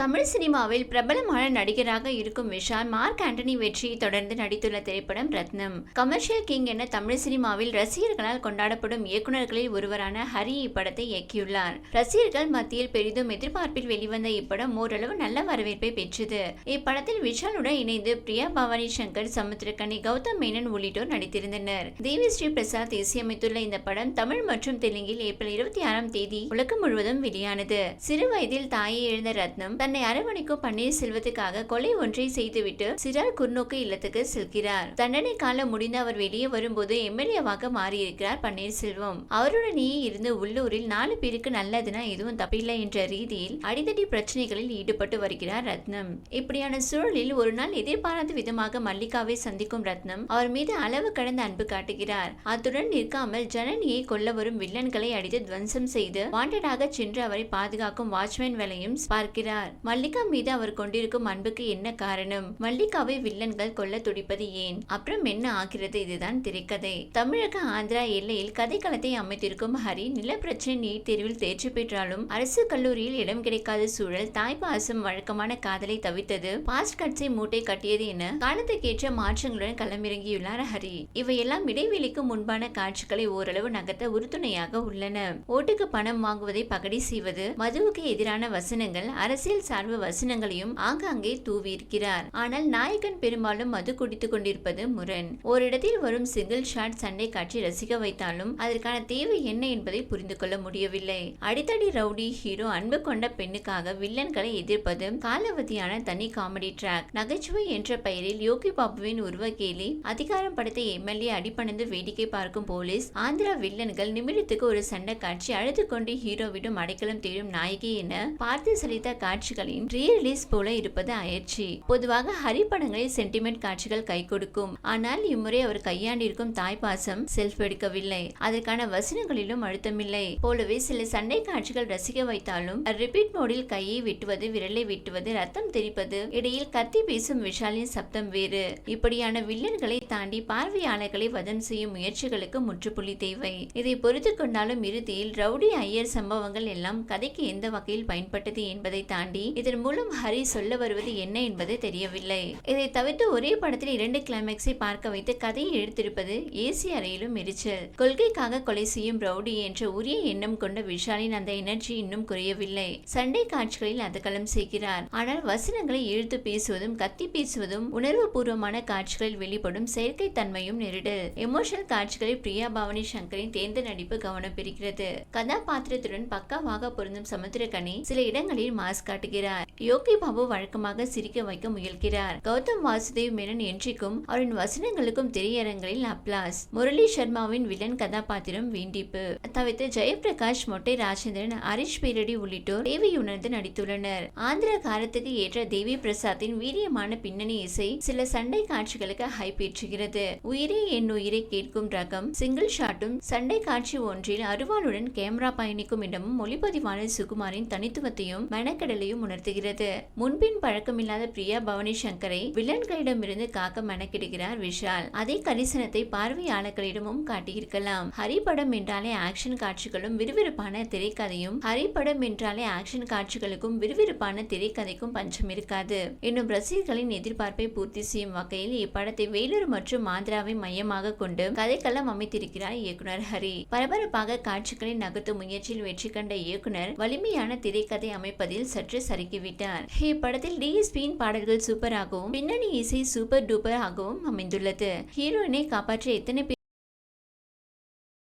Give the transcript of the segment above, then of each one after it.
தமிழ் சினிமாவில் பிரபலமான நடிகராக இருக்கும் விஷால் மார்க் ஆண்டனி வெற்றியை தொடர்ந்து நடித்துள்ள திரைப்படம் ரத்னம். கமர்ஷியல் கிங் என தமிழ் சினிமாவில் ரசிகர்களால் கொண்டாடப்படும் இயக்குநர்களில் ஒருவரான ஹரி இப்படத்தை இயக்கியுள்ளார். ரசிகர்கள் மத்தியில் பெரிதும் எதிர்பார்ப்பில் வெளிவந்த இப்படம் ஓரளவு நல்ல வரவேற்பை பெற்றது. இப்படத்தில் விஷாலுடன் இணைந்து பிரியா பவானி சங்கர் சமுத்திரக்கனி கௌதம் மேனன் உள்ளிட்டோர் நடித்திருந்தனர். தேவி ஸ்ரீ பிரசாத் இசையமைத்துள்ள இந்த படம் தமிழ் மற்றும் தெலுங்கில் ஏப்ரல் இருபத்தி ஆறாம் தேதி உலகம் முழுவதும் வெளியானது. சிறு வயதில் தாயை எழுந்த ரத்னம் தன்னை அரவணைக்கும் பன்னீர் செல்வத்துக்காக கொலை ஒன்றை செய்துவிட்டு சிறார் குர்நோக்கு இல்லத்துக்கு செல்கிறார். தண்டனை காலம் முடிந்து அவர் வெளியே வரும்போது எம்எல்ஏவாக மாறியிருக்கிறார் பன்னீர்செல்வம். அவருடனேயே இருந்து உள்ளூரில் நாலு பேருக்கு நல்லதுன்னா எதுவும் தப்பில்லை என்ற ரீதியில் அடிதடி பிரச்சனைகளில் ஈடுபட்டு வருகிறார் ரத்னம். இப்படியான சூழலில் ஒரு நாள் எதிர்பாராத விதமாக மல்லிகாவை சந்திக்கும் ரத்னம் அவர் மீது அளவு கடந்த அன்பு காட்டுகிறார். அத்துடன் நிற்காமல் ஜனனியை கொல்ல வரும் வில்லன்களை அடித்து துவம்சம் செய்து வாண்டடாக சென்று அவரை பாதுகாக்கும் வாட்ச்மேன் வேலையும் பார்க்கிறார். மல்லிகா மீது அவர் கொண்டிருக்கும் அன்புக்கு என்ன காரணம்? மல்லிகாவை வில்லன்கள் கொல்ல துடிப்பது ஏன்? அப்புறம் என்ன ஆகிறது? இதுதான் திரைக்கதை. தமிழக ஆந்திரா எல்லையில் கதைக்களத்தை அமைத்திருக்கும் ஹரி நில பிரச்சனை நீட் தேர்வில் தேர்ச்சி பெற்றாலும் அரசு கல்லூரியில் இடம் கிடைக்காத சூழல் தாய்ப்பாசம் வழக்கமான காதலை தவித்தது பாஸ்ட் கட்ஸை மூட்டை கட்டியது என காலத்துக்கேற்ற மாற்றங்களுடன் களமிறங்கியுள்ளார் ஹரி. இவையெல்லாம் இடைவெளிக்கு முன்பான காட்சிகளை ஓரளவு நகர்த்த உறுதுணையாக உள்ளன. ஓட்டுக்கு பணம் வாங்குவதை பகடி செய்வது மதுவுக்கு எதிரான வசனங்கள் அரசியல் சார்பு வசனங்களையும் ஆங்காங்கே தூவியிருக்கிறார். ஆனால் நாயகன் பெரும்பாலும் மது குடித்துக் கொண்டிருப்பது முரண். ஓரிடத்தில் வரும் சிங்கிள் ஷாட் சண்டை காட்சி ரசிக்க வைத்தாலும் அதற்கான தேவை என்ன என்பதை புரிந்து கொள்ள முடியவில்லை. அடித்தடி ரவுடி ஹீரோ அன்பு கொண்ட பெண்ணுக்காக வில்லன்களை எதிர்ப்பது காலாவதியான தனி காமெடி ட்ராக். நகைச்சுவை என்ற பெயரில் யோகி பாபுவின் உருவகேலி அதிகாரம் படத்தை எம்எல்ஏ அடிப்பணிந்து வேடிக்கை பார்க்கும் போலீஸ் ஆந்திரா வில்லன்கள் நிமிடத்துக்கு ஒரு சண்டை காட்சி அழுது கொண்டு ஹீரோவிடம் அடைக்கலம் தேடும் நாயகி என பார்த்து சலித்த காட்சிகளின் ரீ ரிலீஸ் போல இருப்பது அயற்சி பொதுவாக ஹரி படங்களில் சென்டிமெண்ட் காட்சிகள் கை கொடுக்கும். ஆனால் இம்முறை அவர் கையாண்டிருக்கும் தாய்ப்பாசம் செல்ஃப் எடுக்கவில்லை. அதற்கான வசனங்களிலும் அழுத்தமில்லை. போலவே சில சண்டை காட்சிகள் ரசிக்க வைத்தாலும் ரிப்பீட் மோடில் கையை வெட்டுவது விரலை வெட்டுவது ரத்தம் தெரிப்பது இடையில் கத்தி பேசும் விஷாலின் சப்தம் வேறு. இப்படியான வில்லன்களை தாண்டி பார்வையாளர்களை வதம் செய்யும் முயற்சிகளுக்கு முற்றுப்புள்ளி தேவை. இதை பொறுத்து கொண்டாலும் இறுதியில் ரவுடி ஐயர் சம்பவங்கள் எல்லாம் கதைக்கு எந்த வகையில் பயன்பட்டது என்பதை தாண்டி இதன் மூலம் ஹரி சொல்ல வருவது என்ன என்பது தெரியவில்லை. இதை தவிர்த்து ஒரே படத்தில் இரண்டு கிளைமேக்ஸை பார்க்க வைத்து கதையை எடுத்திருப்பது ஏசி அறையிலும் எரிச்சல். கொள்கைக்காக கொலை செய்யும் ரவுடி என்ற உரிய எண்ணம் கொண்ட விஷாலின் அந்த எனர்ஜி இன்னும் குறையவில்லை. சண்டை காட்சிகளில் அதகலம் செய்கிறார். ஆனால் வசனங்களை இழுத்து பேசுவதும் கத்தி பேசுவதும் உணர்வு பூர்வமான காட்சிகளில் வெளிப்படும் செயற்கை தன்மையும் நெருடல் எமோஷனல் காட்சிகளில் பிரியா பவானி சங்கரின் தேர்ந்த நடிப்பு கவனம் பெறுகிறது. கதாபாத்திரத்துடன் பக்காவாக பொருந்தும் சமுத்திரக்கனி சில இடங்களில் மாஸ் காட்டுகிறார் யோகி பாபு வழக்கமாக சிரிக்க வைக்க முயல்கிறார். கௌதம் வாசுதேவ் மேனன் என்றைக்கும் அவரின் வசனங்களுக்கும் திரையரங்களில் அப்ளாஸ். முரளி சர்மாவின் வில்லன் கதாபாத்திரம் வீண்டிப்பு. தவிர்த்து ஜெயபிரகாஷ் மொட்டை ராஜேந்திரன் ஹரிஷ் பேரடி உள்ளிட்டோர் தேவையுணர்ந்து நடித்துள்ளனர். ஆந்திர காலத்துக்கு ஏற்ற தேவி பிரசாத்தின் வீரியமான பின்னணி இசை சில சண்டை காட்சிகளுக்கு ஹைப் ஏற்றுகிறது. உயிரே என் உயிரை கேட்கும் ரகம் சிங்கிள் ஷாட்டும் சண்டை காட்சி ஒன்றில் அருவாளுடன் கேமரா பயணிக்கும் இடமும் ஒளிப்பதிவாளர் சுகுமாரின் தனித்துவத்தையும் மெனக்கெடலையும் உணர்த்துகிறது. முன்பின் பழக்கமில்லாத பிரியா பவனி சங்கரை வில்லன்களிடமிருந்து காக்க மெனக்கிடுகிறார் விஷால். அதே கரிசனத்தை பார்வையாளர்களிடமும் காட்டியிருக்கலாம். ஹரி படம் என்றாலே ஆக்ஷன் காட்சிகளும் விறுவிறுப்பான திரைக்கதையும் ஹரி படம் என்றாலே ஆக்ஷன் காட்சிகளுக்கும் விறுவிறுப்பான திரைக்கதைக்கும் பஞ்சம் இருக்காது. இன்னும் ரசிகர்களின் எதிர்பார்ப்பை பூர்த்தி செய்யும் வகையில் இப்படத்தை வேலூர் மற்றும் ஆந்திராவை மையமாக கொண்டு கதைக்களம் அமைத்திருக்கிறார் இயக்குனர் ஹரி. பரபரப்பாக காட்சிகளை நகர்த்தும் முயற்சியில் வெற்றி கண்ட இயக்குனர் வலிமையான திரைக்கதை அமைப்பதில் சற்று இறக்கிவிட்டார் இப்படத்தில் டிஎஸ்பியின் பாடல்கள் சூப்பராகவும் பின்னணி இசை சூப்பர் டூப்பர் ஆகவும் அமைந்துள்ளது. ஹீரோயினை காப்பாற்ற எத்தனை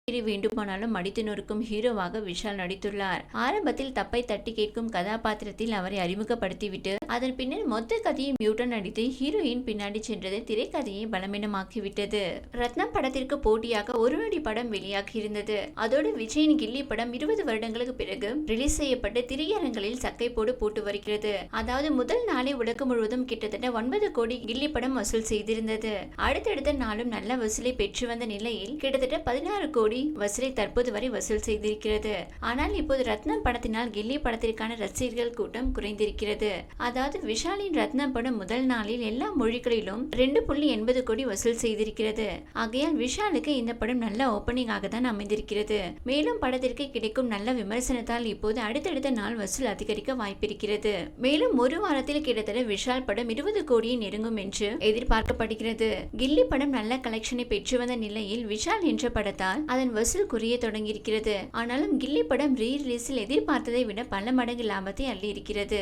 பேர் வேண்டுமானாலும் மடித்து நொறுக்கும் ஹீரோவாக விஷால் நடித்துள்ளார். ஆரம்பத்தில் தப்பை தட்டி கேட்கும் கதாபாத்திரத்தில் அவரை அறிமுகப்படுத்திவிட்டு அதன் பின்னர் மொத்த கதையை மியூட்டன் நடித்து ஹீரோயின் பின்னாடி சென்றது திரைக்கதையை பலமீனமாக்கிவிட்டது ரத்னம் படத்திற்கு போட்டியாக ஒரு நொடி படம் வெளியாகி இருந்தது அதோடு விஜயின் கில்லி படம் இருபது வருடங்களுக்கு பிறகு ரிலீஸ் செய்யப்பட்டு திரையரங்களில் சக்கை போடு போட்டு வருகிறது. அதாவது முதல் நாளே உலகம் முழுவதும் கிட்டத்தட்ட ஒன்பது கோடி கில்லி படம் வசூல் செய்திருந்தது. அடுத்தடுத்த நாளும் நல்ல வசூலை பெற்று வந்த நிலையில் கிட்டத்தட்ட பதினாறு கோடி வசூலை தற்போது வரை வசூல் செய்திருக்கிறது. ஆனால் இப்போது ரத்னம் படத்தினால் கில்லி படத்திற்கான ரசிகர்கள் கூட்டம் குறைந்திருக்கிறது. அதாவது விஷாலின் ரத்னம் படம் முதல் நாளில் எல்லா மொழிகளிலும் ரெண்டு புள்ளி எண்பது கோடி வசூல் செய்திருக்கிறது. ஆகையால் விஷாலுக்கு இந்த படம் நல்ல ஓப்பனிங்காக தான் அமைந்திருக்கிறது. மேலும் படத்திற்கு கிடைக்கும் நல்ல விமர்சனத்தால் இப்போது அடுத்தடுத்த நாள் வசூல் அதிகரிக்க வாய்ப்பிருக்கிறது. மேலும் ஒரு வாரத்தில் கிட்டத்தட்ட விஷால் படம் இருபது கோடியை நெருங்கும் என்று எதிர்பார்க்கப்படுகிறது. கில்லி படம் நல்ல கலெக்ஷனை பெற்று வந்த நிலையில் விஷால் என்ற படத்தால் அதன் வசூல் குறைய தொடங்கியிருக்கிறது. ஆனாலும் கில்லி படம் ரீ ரிலீஸில் எதிர்பார்த்ததை விட பல மடங்கு லாபத்தை அள்ளியிருக்கிறது.